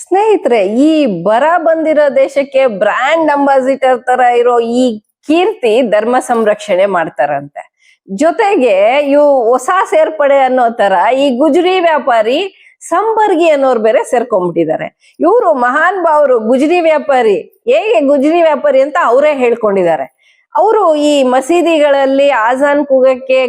ಸ್ನೇಹಿತರೆ, ಈ ಬರ ಬಂದಿರೋ ದೇಶಕ್ಕೆ ಬ್ರ್ಯಾಂಡ್ ಅಂಬಾಸಿಟರ್ ತರ ಇರೋ ಈ ಕೀರ್ತಿ ಧರ್ಮ ಸಂರಕ್ಷಣೆ ಮಾಡ್ತಾರಂತೆ. ಜೊತೆಗೆ ಇವು ಹೊಸ ಸೇರ್ಪಡೆ ಅನ್ನೋ ತರ ಈ ಗುಜರಿ ವ್ಯಾಪಾರಿ ಸಂಬರ್ಗಿ ಅನ್ನೋರು ಬೇರೆ ಸೇರ್ಕೊಂಡ್ಬಿಟ್ಟಿದ್ದಾರೆ ಇವರು ಮಹಾನ್ ಭಾವರು ಗುಜರಿ ವ್ಯಾಪಾರಿ. ಹೇಗೆ ಗುಜರಿ ವ್ಯಾಪಾರಿ ಅಂತ ಅವರೇ ಹೇಳ್ಕೊಂಡಿದ್ದಾರೆ. ಅವರು ಈ ಮಸೀದಿಗಳಲ್ಲಿ ಆಜಾನ್ ಕೂಗಕ್ಕೆ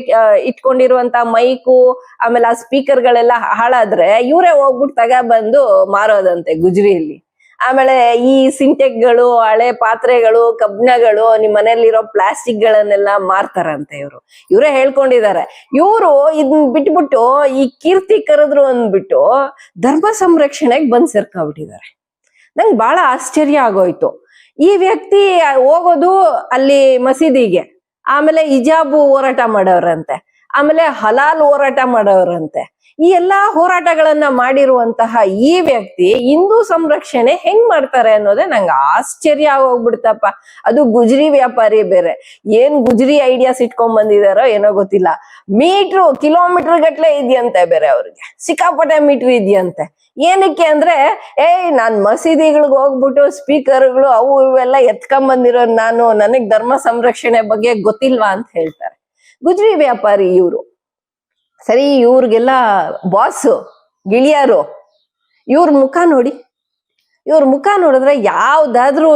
ಇಟ್ಕೊಂಡಿರುವಂತ ಮೈಕು, ಆಮೇಲೆ ಆ ಸ್ಪೀಕರ್ ಗಳೆಲ್ಲ ಹಾಳಾದ್ರೆ ಇವರೇ ಹೋಗ್ಬಿಟ್ಟು ತಗೊಬಂದು ಮಾರೋದಂತೆ ಗುಜರಿಯಲ್ಲಿ. ಆಮೇಲೆ ಈ ಸಿಂಟೆಕ್ಗಳು, ಹಳೆ ಪಾತ್ರೆಗಳು ಕಬ್ಬಿಣಗಳು ನಿಮ್ ಮನೇಲಿರೋ ಪ್ಲಾಸ್ಟಿಕ್ ಗಳನ್ನೆಲ್ಲ ಮಾರ್ತಾರಂತೆ ಇವರು. ಇವರೇ ಹೇಳ್ಕೊಂಡಿದ್ದಾರೆ. ಇವರು ಇದನ್ ಬಿಟ್ಬಿಟ್ಟು ಈ ಕೀರ್ತಿ ಕರೆದ್ರು ಅಂದ್ಬಿಟ್ಟು ಧರ್ಮ ಸಂರಕ್ಷಣೆಗೆ ಬಂದ್ ಸೇರ್ಕೊಂಡ್ಬಿಟ್ಟಿದ್ದಾರೆ. ನಂಗೆ ಬಹಳ ಆಶ್ಚರ್ಯ ಆಗೋಯ್ತು. ಈ ವ್ಯಕ್ತಿ ಹೋಗೋದು ಅಲ್ಲಿ ಮಸೀದಿಗೆ ಆಮೇಲೆ ಇಜಾಬು ಹೋರಾಟ ಮಾಡೋರಂತೆ. ಆಮೇಲೆ ಹಲಾಲ್ ಹೋರಾಟ ಮಾಡೋರಂತೆ. ಈ ಎಲ್ಲಾ ಹೋರಾಟಗಳನ್ನ ಮಾಡಿರುವಂತಹ ಈ ವ್ಯಕ್ತಿ ಹಿಂದೂ ಸಂರಕ್ಷಣೆ ಹೆಂಗ್ ಮಾಡ್ತಾರೆ ಅನ್ನೋದೇ ನಂಗೆ ಆಶ್ಚರ್ಯ ಆಗೋಗ್ಬಿಡ್ತಪ್ಪ. ಅದು ಗುಜರಿ ವ್ಯಾಪಾರಿ ಬೇರೆ. ಏನ್ ಗುಜರಿ ಐಡಿಯಾಸ್ ಇಟ್ಕೊಂಡ್ ಬಂದಿದಾರೋ ಏನೋ ಗೊತ್ತಿಲ್ಲ. ಮೀಟ್ರು ಕಿಲೋಮೀಟರ್ ಗಟ್ಲೆ ಇದೆಯಂತೆ ಬೇರೆ ಅವ್ರಿಗೆ. ಸಿಕ್ಕಾಪಟ್ಟೆ ಮೀಟರ್ ಇದೆಯಂತೆ. ಏನಕ್ಕೆ ಅಂದ್ರೆ, ಏಯ್ ನಾನ್ ಮಸೀದಿಗಳಿಗೆ ಹೋಗ್ಬಿಟ್ಟು ಸ್ಪೀಕರ್ಗಳು ಅವು ಇವೆಲ್ಲ ಎತ್ಕೊಂಡ್ ಬಂದಿರೋ ನಾನು, ನನಗ್ ಧರ್ಮ ಸಂರಕ್ಷಣೆ ಬಗ್ಗೆ ಗೊತ್ತಿಲ್ವಾ ಅಂತ ಹೇಳ್ತಾರೆ. ಗುಜರಿ ವ್ಯಾಪಾರಿ ಇವರು. ಸರಿ, ಇವ್ರಿಗೆಲ್ಲ ಬಾಸ್ ಗಿಳಿಯಾರು, ಇವ್ರ ಮುಖ ನೋಡಿ. ಇವ್ರ ಮುಖ ನೋಡಿದ್ರೆ ಯಾವ್ದಾದ್ರೂ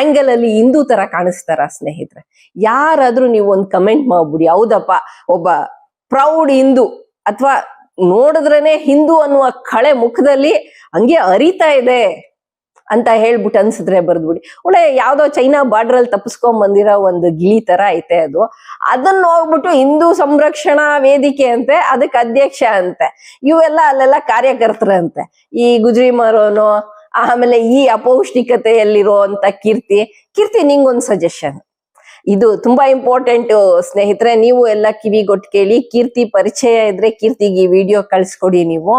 ಆಂಗಲ್ ಅಲ್ಲಿ ಹಿಂದೂ ತರ ಕಾಣಿಸ್ತಾರ ಸ್ನೇಹಿತರೆ. ಯಾರಾದ್ರೂ ನೀವು ಒಂದು ಕಮೆಂಟ್ ಮಾಡ್ಬಿಡಿ. ಹೌದಪ್ಪ, ಒಬ್ಬ ಪ್ರೌಡ್ ಹಿಂದೂ ಅಥವಾ ನೋಡಿದ್ರೇನೆ ಹಿಂದೂ ಅನ್ನುವ ಕಳೆ ಮುಖದಲ್ಲಿ ಹಂಗೆ ಅರಿತಾ ಇದೆ. ಅಂತ ಹೇಳ್ಬಿಟ್ಟು ಅನ್ಸಿದ್ರೆ ಬರ್ದ್ಬಿಡಿ. ಒಳ್ಳೆ ಯಾವ್ದೋ ಚೈನಾ ಬಾರ್ಡರ್ ಅಲ್ಲಿ ತಪ್ಪಿಸ್ಕೊಂಡ್ ಬಂದಿರೋ ಒಂದು ಗಿಳಿ ತರ ಐತೆ ಅದು. ಅದನ್ನ ಹೋಗ್ಬಿಟ್ಟು ಹಿಂದೂ ಸಂರಕ್ಷಣಾ ವೇದಿಕೆ ಅಂತೆ, ಅದಕ್ಕೆ ಅಧ್ಯಕ್ಷ ಅಂತೆ. ಇವೆಲ್ಲ ಅಲ್ಲೆಲ್ಲ ಕಾರ್ಯಕರ್ತರಂತೆ. ಈ ಗುಜ್ರಿ ಮಾರೋನು ಆಮೇಲೆ ಈ ಅಪೌಷ್ಟಿಕತೆಯಲ್ಲಿರೋ ಅಂತ ಕೀರ್ತಿ. ಕೀರ್ತಿ, ನಿಂಗೊಂದು ಸಜೆಷನ್ ಇದು ತುಂಬಾ ಇಂಪಾರ್ಟೆಂಟ್ ಸ್ನೇಹಿತರೆ, ನೀವು ಎಲ್ಲ ಕಿವಿಗೊಟ್ಟು ಕೇಳಿ, ಕೀರ್ತಿ ಪರಿಚಯ ಇದ್ರೆ ಕೀರ್ತಿಗೆ ಈ ವಿಡಿಯೋ ಕಳ್ಸ್ಕೊಡಿ ನೀವು.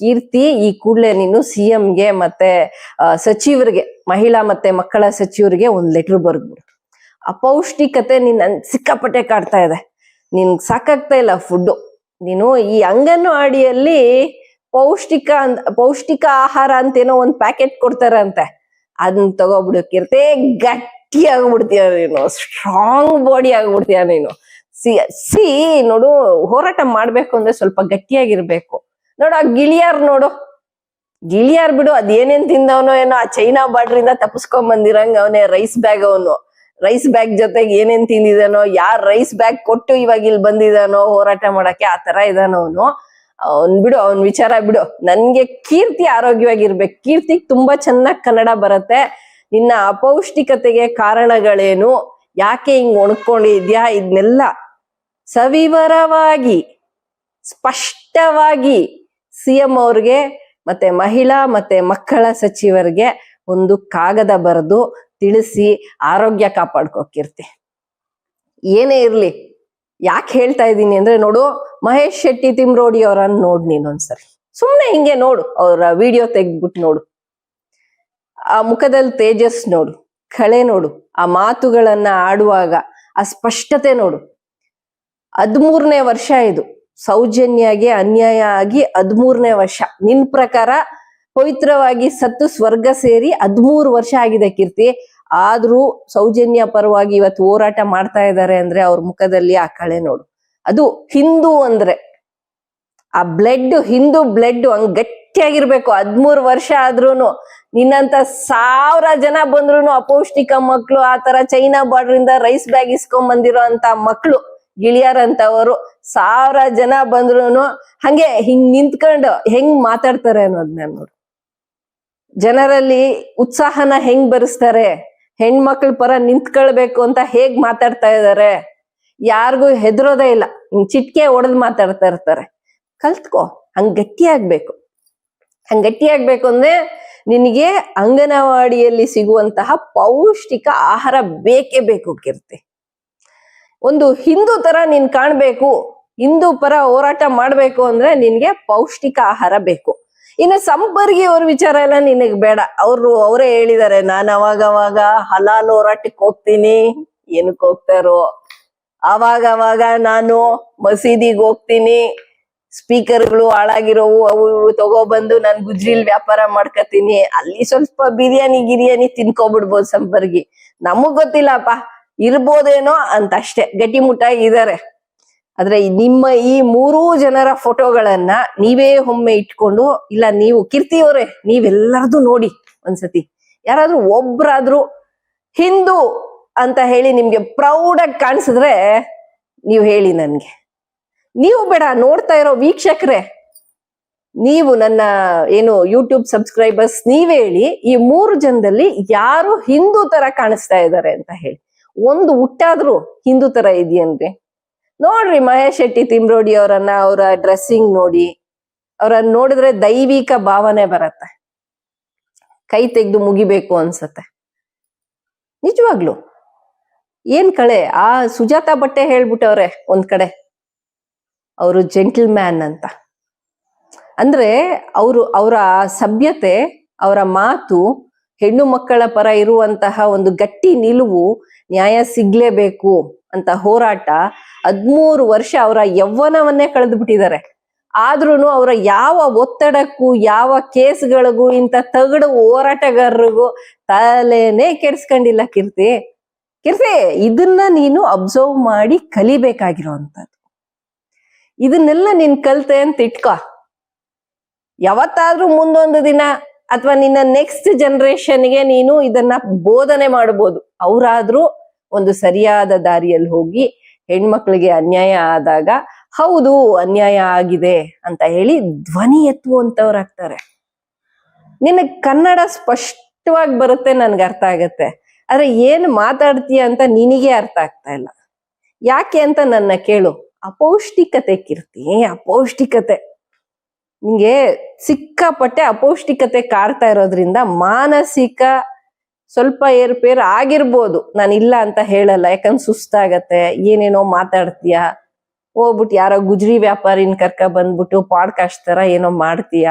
ಕೀರ್ತಿ ಈ ಕೂಡಲೇ ನೀನು ಸಿ ಎಂಗೆ ಮತ್ತೆ ಸಚಿವರಿಗೆ, ಮಹಿಳಾ ಮತ್ತೆ ಮಕ್ಕಳ ಸಚಿವರಿಗೆ ಒಂದ್ ಲೆಟರ್ ಬರೆದ್ಬಿಡು. ಅಪೌಷ್ಟಿಕತೆ ನಿನ್ನ ಸಿಕ್ಕಾಪಟ್ಟೆ ಕಾಡ್ತಾ ಇದೆ. ನಿನ್ ಸಾಕಾಗ್ತಾ ಇಲ್ಲ ಫುಡ್ ನೀನು ಈ ಅಂಗನವಾಡಿಯಲ್ಲಿ ಪೌಷ್ಟಿಕ ಅಂತ ಪೌಷ್ಟಿಕ ಆಹಾರ ಅಂತೇನೋ ಒಂದ್ ಪ್ಯಾಕೆಟ್ ಕೊಡ್ತಾರಂತೆ. ಅದನ್ನ ತಗೋಬಿಡು ಕೀರ್ತಿ. ಗಟ್ಟಿ ಆಗ್ಬಿಡ್ತೀಯ ನೀನು. ಸ್ಟ್ರಾಂಗ್ ಬಾಡಿ ಆಗ್ಬಿಡ್ತೀಯ ನೀನು. ಸಿ ಸಿ ನೋಡು, ಹೋರಾಟ ಮಾಡ್ಬೇಕು ಅಂದ್ರೆ ಸ್ವಲ್ಪ ಗಟ್ಟಿಯಾಗಿರ್ಬೇಕು. ನೋಡು, ಆ ಗಿಳಿಯಾರ್ ನೋಡು. ಗಿಳಿಯಾರ್ ಬಿಡು, ಅದೇನೇನ್ ತಿಂದವನೋ ಏನೋ, ಆ ಚೈನಾ ಬಾರ್ಡರ್ ಇಂದ ತಪ್ಪಿಸ್ಕೊಂಡ್ ಬಂದಿರಂಗ ಅವನೇ ರೈಸ್ ಬ್ಯಾಗ್ ಅವನು. ರೈಸ್ ಬ್ಯಾಗ್ ಜೊತೆಗೆ ಏನೇನ್ ತಿಂದಿದಾನೋ ಯಾರ್ ರೈಸ್ ಬ್ಯಾಗ್ ಕೊಟ್ಟು ಇವಾಗ ಇಲ್ಲಿ ಬಂದಿದಾನೋ ಹೋರಾಟ ಮಾಡಕ್ಕೆ ಆ ತರ ಇದಾನ ಅವನು. ಅವ್ನ್ ಬಿಡು, ಅವ್ನ್ ವಿಚಾರ ಬಿಡು. ನನ್ಗೆ ಕೀರ್ತಿ ಆರೋಗ್ಯವಾಗಿರ್ಬೇಕು. ಕೀರ್ತಿಗ್ ತುಂಬಾ ಚೆನ್ನಾಗ್ ಕನ್ನಡ ಬರತ್ತೆ. ನಿನ್ನ ಅಪೌಷ್ಟಿಕತೆಗೆ ಕಾರಣಗಳೇನು? ಯಾಕೆ ಹಿಂಗ್ ಒಣಕೊಂಡಿದ್ಯಾ? ಇದನ್ನೆಲ್ಲ ಸವಿವರವಾಗಿ, ಸ್ಪಷ್ಟವಾಗಿ ಸಿ ಎಂ ಅವ್ರಿಗೆ ಮತ್ತೆ ಮಹಿಳಾ ಮತ್ತೆ ಮಕ್ಕಳ ಸಚಿವರಿಗೆ ಒಂದು ಕಾಗದ ಬರೆದು ತಿಳಿಸಿ ಆರೋಗ್ಯ ಕಾಪಾಡ್ಕೋಕಿರ್ತಿ ಏನೇ ಇರ್ಲಿ, ಯಾಕೆ ಹೇಳ್ತಾ ಇದ್ದೀನಿ ಅಂದ್ರೆ ನೋಡು, ಮಹೇಶ್ ಶೆಟ್ಟಿ ತಿಮ್ರೋಡಿ ಅವರನ್ನ ನೋಡ್ ನೀನೊಂದ್ಸರಿ ಸುಮ್ನೆ ಹಿಂಗೆ ನೋಡು, ಅವ್ರ ವಿಡಿಯೋ ತೆಗ್ದ್ಬಿಟ್ಟು ನೋಡು. ಆ ಮುಖದಲ್ಲಿ ತೇಜಸ್ ನೋಡು, ಕಳೆ ನೋಡು, ಆ ಮಾತುಗಳನ್ನ ಆಡುವಾಗ ಆ ಸ್ಪಷ್ಟತೆ ನೋಡು. ಹದ್ಮೂರನೇ ವರ್ಷ ಇದು. ಸೌಜನ್ಯಗೆ ಅನ್ಯಾಯ ಆಗಿ ಹದ್ಮೂರನೇ ವರ್ಷ. ನಿನ್ ಪ್ರಕಾರ ಪವಿತ್ರವಾಗಿ ಸತ್ತು ಸ್ವರ್ಗ ಸೇರಿ ಹದ್ಮೂರು ವರ್ಷ ಆಗಿದೆ ಕೀರ್ತಿ. ಆದ್ರೂ ಸೌಜನ್ಯ ಪರವಾಗಿ ಇವತ್ತು ಹೋರಾಟ ಮಾಡ್ತಾ ಇದ್ದಾರೆ ಅಂದ್ರೆ ಅವ್ರ ಮುಖದಲ್ಲಿ ಆ ಕಳೆ ನೋಡು. ಅದು ಹಿಂದೂ ಅಂದ್ರೆ ಆ ಬ್ಲಡ್, ಹಿಂದೂ ಬ್ಲಡ್ ಹಂಗ್ ಗಟ್ಟಿಯಾಗಿರ್ಬೇಕು. ಹದ್ಮೂರು ವರ್ಷ ಆದ್ರೂನು ನಿನ್ನಂತ ಸಾವಿರ ಜನ ಬಂದ್ರು ಅಪೌಷ್ಟಿಕ ಮಕ್ಳು, ಆ ತರ ಚೈನಾ ಬಾರ್ಡರ್ ಇಂದ ರೈಸ್ ಬ್ಯಾಗ್ ಇಸ್ಕೊಂಡ್ ಬಂದಿರೋ ಅಂತ ಮಕ್ಳು ಗಿಳಿಯಾರ್ ಅಂತವರು ಸಾವಿರ ಜನ ಬಂದ್ರು ಹಂಗೆ ಹಿಂಗ್ ನಿಂತ್ಕೊಂಡು ಹೆಂಗ್ ಮಾತಾಡ್ತಾರೆ ಅನ್ನೋದ್ನ ನೋಡು. ಜನರಲ್ಲಿ ಉತ್ಸಾಹನ ಹೆಂಗ್ ಬರೆಸ್ತಾರೆ, ಹೆಣ್ಮಕ್ಳ ಪರ ನಿಂತ್ಕೊಳ್ಬೇಕು ಅಂತ ಹೇಗ್ ಮಾತಾಡ್ತಾ ಇದಾರೆ, ಯಾರಿಗೂ ಹೆದರೋದೇ ಇಲ್ಲ, ಹಿಂಗ್ ಚಿಟ್ಕೆ ಒಡೆದ್ ಮಾತಾಡ್ತಾ ಇರ್ತಾರೆ. ಕಲ್ತ್ಕೋ, ಹಂಗ್ ಗಟ್ಟಿಯಾಗ್ಬೇಕು. ಹಂಗ್ ಗಟ್ಟಿಯಾಗ್ಬೇಕು ಅಂದ್ರೆ ನಿನಗೆ ಅಂಗನವಾಡಿಯಲ್ಲಿ ಸಿಗುವಂತಹ ಪೌಷ್ಟಿಕ ಆಹಾರ ಬೇಕೇ ಬೇಕು ಕೀರ್ತಿ. ಒಂದು ಹಿಂದೂ ತರ ನೀನ್ ಕಾಣ್ಬೇಕು, ಹಿಂದೂ ಪರ ಹೋರಾಟ ಮಾಡ್ಬೇಕು ಅಂದ್ರೆ ನಿನ್ಗೆ ಪೌಷ್ಟಿಕ ಆಹಾರ ಬೇಕು. ಇನ್ನು ಸಂಪರ್ಗಿ ಅವ್ರ ವಿಚಾರ ಎಲ್ಲ ನಿನಗ್ ಬೇಡ. ಅವ್ರು, ಅವರೇ ಹೇಳಿದಾರೆ, ನಾನ್ ಅವಾಗ ಅವಾಗ ಹಲಾಲ್ ಹೋರಾಟಕ್ಕೆ ಹೋಗ್ತೀನಿ. ಏನಕ್ಕೆ ಹೋಗ್ತಾರೋ ಅವಾಗ ಅವಾಗ ನಾನು ಮಸೀದಿಗೆ ಹೋಗ್ತೀನಿ. ಸ್ಪೀಕರ್ಗಳು ಹಾಳಾಗಿರೋವು, ಅವು ಇವು ತಗೊಬಂದು ನಾನು ಗುಜ್ರಿಲ್ ವ್ಯಾಪಾರ ಮಾಡ್ಕತೀನಿ. ಅಲ್ಲಿ ಸ್ವಲ್ಪ ಬಿರಿಯಾನಿ, ಗಿರಿಯಾನಿ ತಿನ್ಕೊಬಿಡ್ಬೋದು ಸಂಪರ್ಗಿ. ನಮಗ್ ಗೊತ್ತಿಲ್ಲಪ್ಪ. ಇರ್ಬೋದೇನೋ ಅಂತ ಅಷ್ಟೇ. ಗಟ್ಟಿಮುಟ್ಟಾಗಿದ್ದಾರೆ ಆದ್ರೆ ಈ ನಿಮ್ಮ ಈ ಮೂರೂ ಜನರ ಫೋಟೋಗಳನ್ನ ನೀವೇ ಒಮ್ಮೆ ಇಟ್ಕೊಂಡು, ಇಲ್ಲ ನೀವು ಕೀರ್ತಿಯವರೇ ನೀವೆಲ್ಲರದು ನೋಡಿ ಒಂದ್ಸತಿ. ಯಾರಾದ್ರೂ ಒಬ್ರಾದ್ರೂ ಹಿಂದೂ ಅಂತ ಹೇಳಿ ನಿಮ್ಗೆ ಪ್ರೌಡ್ ಆಗಿ ಕಾಣಿಸಿದ್ರೆ ನೀವು ಹೇಳಿ ನನ್ಗೆ. ನೀವು ಬೇಡ, ನೋಡ್ತಾ ಇರೋ ವೀಕ್ಷಕರೇ, ನೀವು ನನ್ನ ಏನು ಯೂಟ್ಯೂಬ್ ಸಬ್ಸ್ಕ್ರೈಬರ್ಸ್ ನೀವೇ ಹೇಳಿ ಈ ಮೂರು ಜನದಲ್ಲಿ ಯಾರು ಹಿಂದೂ ತರ ಕಾಣಿಸ್ತಾ ಇದ್ದಾರೆ ಅಂತ ಹೇಳಿ. ಒಂದು ಹುಟ್ಟಾದ್ರೂ ಹಿಂದೂ ತರ ಇದೆಯನ್ರಿ ನೋಡ್ರಿ ಮಹೇಶ್ ಶೆಟ್ಟಿ ತಿಮ್ರೋಡಿ ಅವರನ್ನ, ಅವರ ಡ್ರೆಸ್ಸಿಂಗ್ ನೋಡಿ, ಅವರನ್ನ ನೋಡಿದ್ರೆ ದೈವಿಕ ಭಾವನೆ ಬರತ್ತೆ. ಕೈ ತೆಗೆದು ಮುಗಿಬೇಕು ಅನ್ಸತ್ತೆ. ನಿಜವಾಗ್ಲು. ಏನ್ ಕಳೆ, ಆ ಸುಜಾತಾ ಬಟ್ಟೆ ಹೇಳ್ಬಿಟ್ಟವ್ರೆ ಒಂದ್ ಕಡೆ. ಅವರು ಜೆಂಟಲ್ ಮ್ಯಾನ್ ಅಂತ. ಅಂದ್ರೆ ಅವರು, ಅವರ ಸಭ್ಯತೆ, ಅವರ ಮಾತು ಹೆಣ್ಣು ಮಕ್ಕಳ ಪರ ಇರುವಂತಹ ಒಂದು ಗಟ್ಟಿ ನಿಲುವು ನ್ಯಾಯ ಸಿಗ್ಲೇಬೇಕು ಅಂತ ಹೋರಾಟ ಹದ್ಮೂರು ವರ್ಷ ಅವರ ಯೌವನವನ್ನೇ ಕಳೆದು ಬಿಟ್ಟಿದ್ದಾರೆ ಆದ್ರೂನು ಅವರ ಯಾವ ಒತ್ತಡಕ್ಕೂ, ಯಾವ ಕೇಸ್ಗಳಿಗೂ, ಇಂಥ ತಗಡು ಹೋರಾಟಗಾರರಿಗೂ ತಲೆನೇ ಕೆಡ್ಸ್ಕೊಂಡಿಲ್ಲ ಕೀರ್ತಿ. ಕೀರ್ತಿ, ಇದನ್ನ ನೀನು ಅಬ್ಸರ್ವ್ ಮಾಡಿ ಕಲಿಬೇಕಾಗಿರೋವಂಥದ್ದು ಇದನ್ನೆಲ್ಲ ನೀನ್ ಕಲ್ತೆ ಅಂತ ಇಟ್ಕೋ. ಯಾವತ್ತಾದ್ರೂ ಮುಂದೊಂದು ದಿನ ಅಥವಾ ನಿನ್ನ ನೆಕ್ಸ್ಟ್ ಜನರೇಷನ್ಗೆ ನೀನು ಇದನ್ನ ಬೋಧನೆ ಮಾಡಬಹುದು ಅವರಾದ್ರೂ ಒಂದು ಸರಿಯಾದ ದಾರಿಯಲ್ಲಿ ಹೋಗಿ ಹೆಣ್ಮಕ್ಳಿಗೆ ಅನ್ಯಾಯ ಆದಾಗ, ಹೌದು, ಅನ್ಯಾಯ ಆಗಿದೆ ಅಂತ ಹೇಳಿ ಧ್ವನಿ ಎತ್ತುವಂತವ್ರಾಗ್ತಾರೆ. ನಿನಗ್ ಕನ್ನಡ ಸ್ಪಷ್ಟವಾಗಿ ಬರುತ್ತೆ ನನ್ಗೆ ಅರ್ಥ ಆಗತ್ತೆ. ಆದ್ರೆ ಏನ್ ಮಾತಾಡ್ತೀಯ ಅಂತ ನಿನಗೆ ಅರ್ಥ ಆಗ್ತಾ ಇಲ್ಲ. ಯಾಕೆ ಅಂತ ನನ್ನ ಕೇಳು. ಅಪೌಷ್ಟಿಕತೆ ಕೀರ್ತಿ, ಅಪೌಷ್ಟಿಕತೆ. ನಿಂಗೆ ಸಿಕ್ಕಾಪಟ್ಟೆ ಅಪೌಷ್ಟಿಕತೆ ಕಾಡ್ತಾ ಇರೋದ್ರಿಂದ ಮಾನಸಿಕ ಸ್ವಲ್ಪ ಏರ್ಪೇರ್ ಆಗಿರ್ಬೋದು. ನಾನು ಇಲ್ಲ ಅಂತ ಹೇಳಲ್ಲ, ಯಾಕಂದ್ರೆ ಸುಸ್ತಾಗತ್ತೆ, ಏನೇನೋ ಮಾತಾಡ್ತೀಯ? ಹೋಗ್ಬಿಟ್ಟು ಯಾರೋ ಗುಜರಿ ವ್ಯಾಪಾರಿನ ಕರ್ಕ ಬಂದ್ಬಿಟ್ಟು ಪಾಡ್ಕಾಸ್ಟ್ ತರ ಏನೋ ಮಾಡ್ತೀಯ?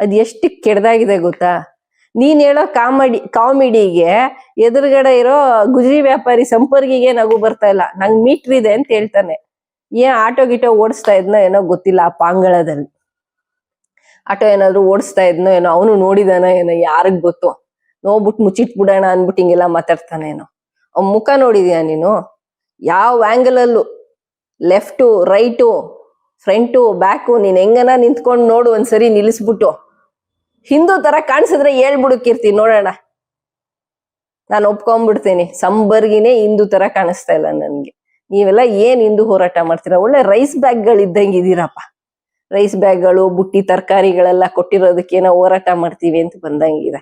ಅದ್ ಎಷ್ಟು ಕೆಡ್ದಾಗಿದೆ ಗೊತ್ತಾ? ನೀನ್ ಹೇಳೋ ಕಾಮಿಡಿ, ಕಾಮಿಡಿಗೆ ಎದುರುಗಡೆ ಇರೋ ಗುಜರಿ ವ್ಯಾಪಾರಿ ಸಂಪರ್ಕಿಗೆ ನಗು ಬರ್ತಾ ಇಲ್ಲ. ನಂಗೆ ಮೀಟ್ರ್ ಇದೆ ಅಂತ ಹೇಳ್ತಾನೆ. ಏನ್ ಆಟೋ ಗಿಟೋ ಓಡಿಸ್ತಾ ಇದ್ನ ಏನೋ ಗೊತ್ತಿಲ್ಲ ಆ ಪಾಂಗಳದಲ್ಲಿ. ಆಟೋ ಏನಾದ್ರು ಓಡಿಸ್ತಾ ಇದ್ನೋ ಏನೋ, ಅವನು ನೋಡಿದಾನ ಏನೋ, ಯಾರಿಗ್ ಗೊತ್ತು? ನೋಡ್ಬಿಟ್ಟು ಮುಚ್ಚಿಟ್ಬಿಡೋಣ ಅನ್ಬಿಟ್ಟು ಹಿಂಗೆಲ್ಲ ಮಾತಾಡ್ತಾನೆ ಏನೋ. ಅವ ಮುಖ ನೋಡಿದ್ಯಾ ನೀನು? ಯಾವ ಆಂಗಲ್ ಅಲ್ಲೂ? ಲೆಫ್ಟು ರೈಟು ಫ್ರಂಟು ಬ್ಯಾಕು ನೀನ್ ಹೆಂಗನ ನಿಂತ್ಕೊಂಡು ನೋಡು ಒಂದ್ಸರಿ ನಿಲ್ಲಿಸ್ಬಿಟ್ಟು. ಹಿಂದೂ ತರ ಕಾಣಿಸಿದ್ರೆ ಹೇಳ್ಬಿಡು ಕೀರ್ತಿ, ನೋಡೋಣ. ನಾನು ಒಪ್ಕೊಂಡ್ಬಿಡ್ತೀನಿ ಸಂಬರ್ಗಿನೇ ಹಿಂದೂ ತರ ಕಾಣಿಸ್ತಾ ಇಲ್ಲ ನನ್ಗೆ. ನೀವೆಲ್ಲ ಏನ್ ಹಿಂದೂ ಹೋರಾಟ ಮಾಡ್ತೀರಾ? ಒಳ್ಳೆ ರೈಸ್ ಬ್ಯಾಗ್ಗಳು ಇದ್ದಂಗೆ ಇದೀರಪ್ಪ. ರೈಸ್ ಬ್ಯಾಗ್ಗಳು ಬುಟ್ಟಿ ತರಕಾರಿಗಳೆಲ್ಲ ಕೊಟ್ಟಿರೋದಕ್ಕೆ ಏನೋ ಹೋರಾಟ ಮಾಡ್ತೀವಿ ಅಂತ ಬಂದಂಗಿದೆ.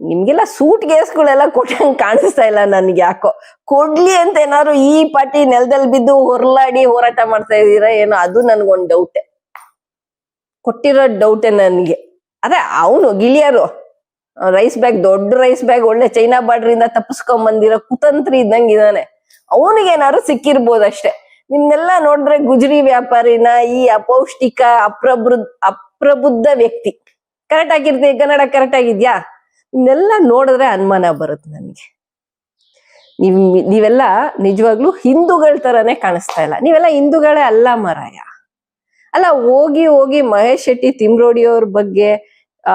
ನಿಮ್ಗೆಲ್ಲ ಸೂಟ್ ಗೇಸ್ಗಳೆಲ್ಲ ಕೊಟ್ಟಂಗೆ ಕಾಣಿಸ್ತಾ ಇಲ್ಲ ನನ್ಗೆ ಯಾಕೋ. ಕೊಡ್ಲಿ ಅಂತ ಏನಾದ್ರು ಈ ಪಾಟಿ ನೆಲದಲ್ಲಿ ಬಿದ್ದು ಹೊರಲಾಡಿ ಹೋರಾಟ ಮಾಡ್ತಾ ಇದೀರ ಏನೋ, ಅದು ನನ್ಗೊಂದು ಡೌಟೆ ಕೊಟ್ಟಿರೋ ಡೌಟೆ ನನ್ಗೆ. ಅದೇ ಅವನು ಗಿಳಿಯರು. ರೈಸ್ ಬ್ಯಾಗ್ ದೊಡ್ಡ ರೈಸ್ ಬ್ಯಾಗ್ ಒಳ್ಳೆ ಚೈನಾ ಬಾರ್ಡ್ರಿಂದ ತಪ್ಪಿಸ್ಕೊಂಡ್ ಬಂದಿರೋ ಕುತಂತ್ರಿ ಇದ್ದಂಗೆ ಇದಾನೆ ಅವನಿಗೆ ಏನಾದ್ರು ಸಿಕ್ಕಿರ್ಬೋದಷ್ಟೇ. ನಿಮ್ನೆಲ್ಲ ನೋಡಿದ್ರೆ ಗುಜರಿ ವ್ಯಾಪಾರಿನ ಈ ಅಪೌಷ್ಟಿಕ ಅಪ್ರಬೃದ್ ಅಪ್ರಬುದ್ಧ ವ್ಯಕ್ತಿ. ಕರೆಕ್ಟ್ ಆಗಿರ್ತಿ ಕನ್ನಡ ಕರೆಕ್ಟ್ ಆಗಿದ್ಯಾ? ಇದನ್ನೆಲ್ಲ ನೋಡಿದ್ರೆ ಅನುಮಾನ ಬರುತ್ತೆ ನನಗೆ. ನೀವ್ ನೀವೆಲ್ಲ ನಿಜವಾಗ್ಲೂ ಹಿಂದೂಗಳ ತರಾನೇ ಕಾಣಿಸ್ತಾ ಇಲ್ಲ. ನೀವೆಲ್ಲ ಹಿಂದೂಗಳೇ ಅಲ್ಲ ಮರಾಯ. ಅಲ್ಲ ಹೋಗಿ ಹೋಗಿ ಮಹೇಶ್ ಶೆಟ್ಟಿ ತಿಮ್ರೋಡಿ ಅವ್ರ ಬಗ್ಗೆ ಆ,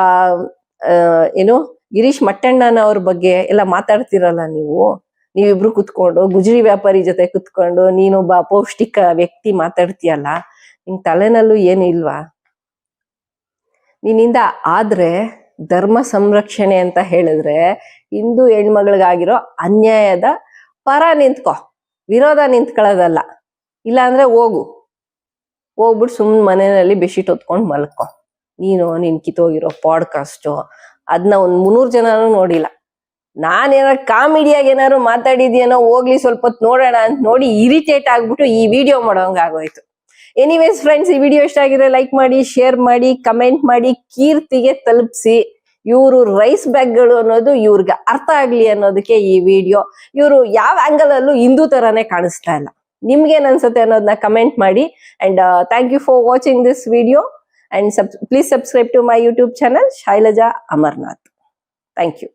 ಏನು ಗಿರೀಶ್ ಮಟ್ಟಣ್ಣನವ್ರ ಬಗ್ಗೆ ಎಲ್ಲ ಮಾತಾಡ್ತಿರಲ್ಲ ನೀವು? ನೀವಿಬ್ರು ಕುತ್ಕೊಂಡು, ಗುಜರಿ ವ್ಯಾಪಾರಿ ಜೊತೆ ಕುತ್ಕೊಂಡು, ನೀನೊಬ್ಬ ಅಪೌಷ್ಟಿಕ ವ್ಯಕ್ತಿ ಮಾತಾಡ್ತೀಯಲ್ಲ ನಿನ್ ತಲೆನಲ್ಲೂ ಏನು ಇಲ್ವಾ? ನಿನ್ನಿಂದ ಆದ್ರೆ ಧರ್ಮ ಸಂರಕ್ಷಣೆ ಅಂತ ಹೇಳಿದ್ರೆ ಹಿಂದೂ ಹೆಣ್ಮಗಳಿಗಾಗಿರೋ ಅನ್ಯಾಯದ ಪರ ನಿಂತ್ಕೊ, ವಿರೋಧ ನಿಂತ್ಕೊಳ್ಳೋದಲ್ಲ. ಇಲ್ಲ ಅಂದ್ರೆ ಹೋಗು. ಹೋಗ್ಬಿಟ್ಟು ಸುಮ್ಮನೆ ಮನೆಯಲ್ಲಿ ಬೆಡ್ಶೀಟ್ ಹೊತ್ಕೊಂಡು ಮಲ್ಕೊ. ನೀನು ನಿನ್ ಕಿತ್ತೋಗಿರೋ ಪಾಡ್ಕಾಸ್ಟು ಅದನ್ನ ಒಂದ್ ಮುನ್ನೂರು ಜನನೂ ನೋಡಿಲ್ಲ. ನಾನೇನಾರು ಕಾಮಿಡಿಯಾಗಿ ಏನಾದ್ರು ಮಾತಾಡಿದ್ಯೇನೋ ಹೋಗ್ಲಿ ಸ್ವಲ್ಪ ಹೊತ್ತು ನೋಡೋಣ ಅಂತ ನೋಡಿ ಇರಿಟೇಟ್ ಆಗ್ಬಿಟ್ಟು ಈ ವಿಡಿಯೋ ಮಾಡೋಂಗಾಗೋಯ್ತು ಎನಿವೇಸ್ ಫ್ರೆಂಡ್ಸ್ ಈ ವಿಡಿಯೋ ಇಷ್ಟ ಆಗಿದ್ರೆ ಲೈಕ್ ಮಾಡಿ, ಶೇರ್ ಮಾಡಿ, ಕಮೆಂಟ್ ಮಾಡಿ, ಕೀರ್ತಿಗೆ ತಲುಪಿಸಿ. ಇವರು ರೈಸ್ ಬ್ಯಾಗ್ಗಳು ಅನ್ನೋದು ಇವ್ರಿಗೆ ಅರ್ಥ ಆಗ್ಲಿ ಅನ್ನೋದಕ್ಕೆ ಈ ವಿಡಿಯೋ. ಇವರು ಯಾವ ಆಂಗಲ್ ಅಲ್ಲೂ ಹಿಂದೂ ತರಾನೇ ಕಾಣಿಸ್ತಾ ಇಲ್ಲ. ನಿಮ್ಗೇನ್ ಅನ್ಸುತ್ತೆ ಅನ್ನೋದನ್ನ ಕಮೆಂಟ್ ಮಾಡಿ. And thank you for watching this video and please subscribe to my YouTube channel Shailaja Amarnath thank you